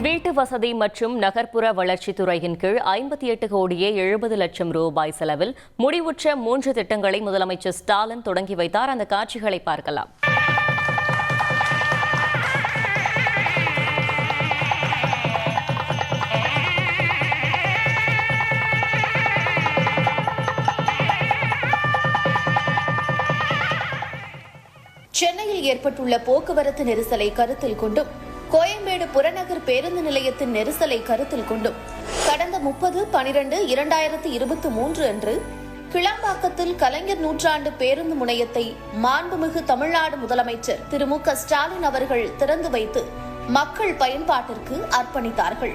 வீட்டு வசதி மற்றும் நகர்ப்புற வளர்ச்சித் துறையின் கீழ் ஐம்பத்தி எட்டு கோடியே எழுபது லட்சம் ரூபாய் செலவில் முடிவுற்ற மூன்று திட்டங்களை முதலமைச்சர் ஸ்டாலின் தொடங்கி வைத்தார். அந்த காட்சிகளை பார்க்கலாம். சென்னையில் ஏற்பட்டுள்ள போக்குவரத்து நெரிசலை கருத்தில் கொண்டும் கோயம்பேடு புறநகர் பேருந்து நிலையத்தின் நெரிசலை கருத்தில் கொண்டும் கடந்த முப்பது பனிரெண்டு இரண்டாயிரத்தி இருபத்தி மூன்று அன்று கிளம்பாக்கத்தில் கலைஞர் நூற்றாண்டு பேருந்து முனையத்தை மாண்புமிகு தமிழ்நாடு முதலமைச்சர் திரு மு க ஸ்டாலின் அவர்கள் திறந்து வைத்து மக்கள் பயன்பாட்டிற்கு அர்ப்பணித்தார்கள்.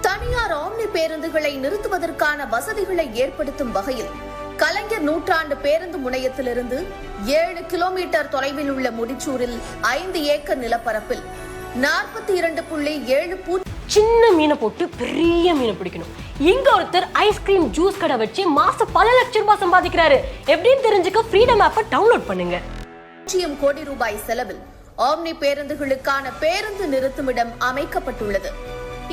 தனியார் ஆம்னி பேருந்துகளை நிறுத்துவதற்கான வசதிகளை ஏற்படுத்தும் வகையில் கலைஞர் நூற்றாண்டு பேருந்து முனையத்திலிருந்து ஏழு கிலோமீட்டர் தொலைவில் உள்ள முடிச்சூரில் ஐந்து ஏக்கர் நிலப்பரப்பில் நாற்பத்தி இரண்டு புள்ளி ஏழு பூ சின்ன மீனை போட்டு பெரிய மீனை பிடிக்கணும். இங்க ஒருத்தர் ஐஸ்கிரீம் ஜூஸ் கடை வச்சு மாசம் பல லட்சம் ரூபாய் சம்பாதிக்கிறாரு. எப்படின்னு தெரிஞ்சுக்க ஃப்ரீடம் ஆப்பை டவுன்லோட் பண்ணுங்க. பூஜ்ஜியம் கோடி ரூபாய் செலவில் ஆம்னி பேருந்துகளுக்கான பேருந்து நிறுத்துமிடம் அமைக்கப்பட்டுள்ளது.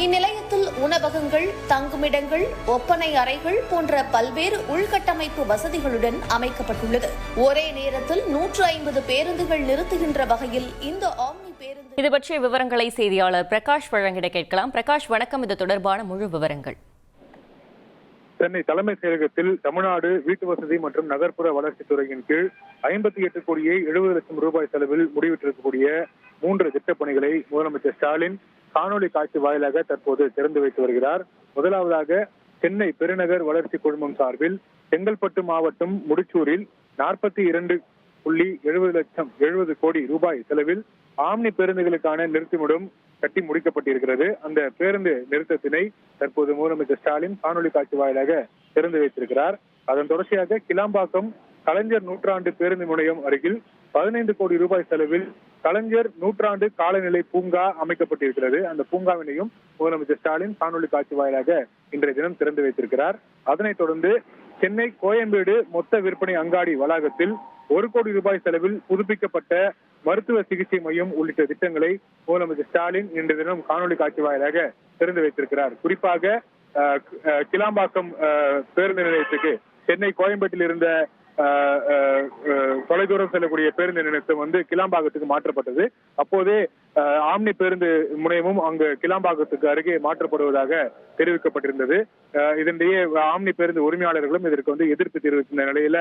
இந்நிலையத்தில் உணவகங்கள் தங்குமிடங்கள் ஒப்பனை அறைகள் போன்ற பல்வேறு உள்கட்டமைப்பு வசதிகளுடன் அமைக்கப்பட்டுள்ளது. ஒரே நேரத்தில் நூற்று ஐம்பது பேருந்துகள் நிறுத்துகின்ற வகையில் இந்த ஆம்னி பேருந்து இது பற்றிய விவரங்களை செய்தியாளர் பிரகாஷ் வழங்கிட கேட்கலாம். பிரகாஷ் வணக்கம். இது தொடர்பான முழு விவரங்கள். சென்னை தலைமைச் செயலகத்தில் தமிழ்நாடு வீட்டு வசதி மற்றும் நகர்ப்புற வளர்ச்சித் துறையின் கீழ் ஐம்பத்தி எட்டு கோடியே எழுபது லட்சம் ரூபாய் செலவில் முடிவிட்டிருக்கக்கூடிய மூன்று திட்டப் பணிகளை முதலமைச்சர் ஸ்டாலின் காணொலி காட்சி வாயிலாக தற்போது திறந்து வைத்து வருகிறார். முதலாவதாக சென்னை பெருநகர் வளர்ச்சி குழுமம் சார்பில் செங்கல்பட்டு மாவட்டம் முடிச்சூரில் நாற்பத்தி இரண்டு புள்ளி எழுபது லட்சம் எழுபது கோடி ரூபாய் செலவில் ஆம்னி பேருந்துகளுக்கான நிறுத்திவிடும் கட்டி முடிக்கப்பட்டிருக்கிறது. அந்த பேருந்து நிறுத்தத்தினை தற்போது முதலமைச்சர் ஸ்டாலின் காணொலி காட்சி வாயிலாக திறந்து வைத்திருக்கிறார். அதன் தொடர்ச்சியாக கிளாம்பாக்கம் கலைஞர் நூற்றாண்டு பேருந்து முனையம் அருகில் பதினைந்து கோடி ரூபாய் செலவில் கலைஞர் நூற்றாண்டு காலநிலை பூங்கா அமைக்கப்பட்டிருக்கிறது. அந்த பூங்காவினையும் முதலமைச்சர் ஸ்டாலின் காணொலி காட்சி வாயிலாக இன்றைய தினம் திறந்து வைத்திருக்கிறார். அதனைத் தொடர்ந்து சென்னை கோயம்பேடு மொத்த விற்பனை அங்காடி வளாகத்தில் ஒரு கோடி ரூபாய் செலவில் புதுப்பிக்கப்பட்ட மருத்துவ சிகிச்சை மையம் உள்ளிட்ட திட்டங்களை முதலமைச்சர் ஸ்டாலின் இன்று தினம் காணொலி காட்சி வாயிலாக திறந்து வைத்திருக்கிறார். குறிப்பாக அஹ், கிளாம்பாக்கம் பேருந்து நிலையத்துக்கு சென்னை கோயம்பேட்டில் இருந்த அஹ், தொலைதூரம் செல்லக்கூடிய பேருந்து நிலையத்தை வந்து கிளாம்பாக்கத்துக்கு மாற்றப்பட்டது. அப்போதே ஆம்னி பேருந்து முனையமும் அங்கு கிளாம்பாக்கத்துக்கு அருகே மாற்றப்படுவதாக தெரிவிக்கப்பட்டிருந்தது. அஹ், இதனிடையே ஆம்னி பேருந்து உரிமையாளர்களும் இதற்கு வந்து எதிர்ப்பு தெரிவித்த நிலையில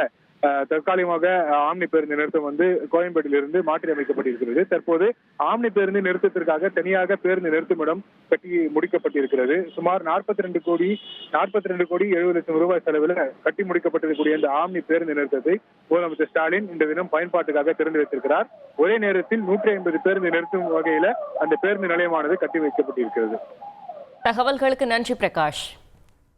தற்காலிகமாக ஆம்னி பேருந்து நிறுத்தம் வந்து கோயம்பேட்டிலிருந்து மாற்றி அமைக்கப்பட்டிருக்கிறது தற்போது ஆம்னி பேருந்து நிறுத்தத்திற்காக தனியாக பேருந்து நிறுத்துமிடம் கட்டி முடிக்கப்பட்டிருக்கிறது. சுமார் நாற்பத்தி ரெண்டு கோடி நாற்பத்தி ரெண்டு கோடி எழுபது லட்சம் ரூபாய் செலவில் கட்டி முடிக்கப்பட்டிருக்கக்கூடிய இந்த ஆம்னி பேருந்து நிறுத்தத்தை முதலமைச்சர் ஸ்டாலின் இந்த தினம் பயன்பாட்டுக்காக திறந்து வைத்திருக்கிறார். ஒரே நேரத்தில் நூற்றி ஐம்பது பேருந்து நிறுத்தும் வகையில அந்த பேருந்து நிலையமானது கட்டி வைக்கப்பட்டிருக்கிறது. தகவல்களுக்கு நன்றி பிரகாஷ்.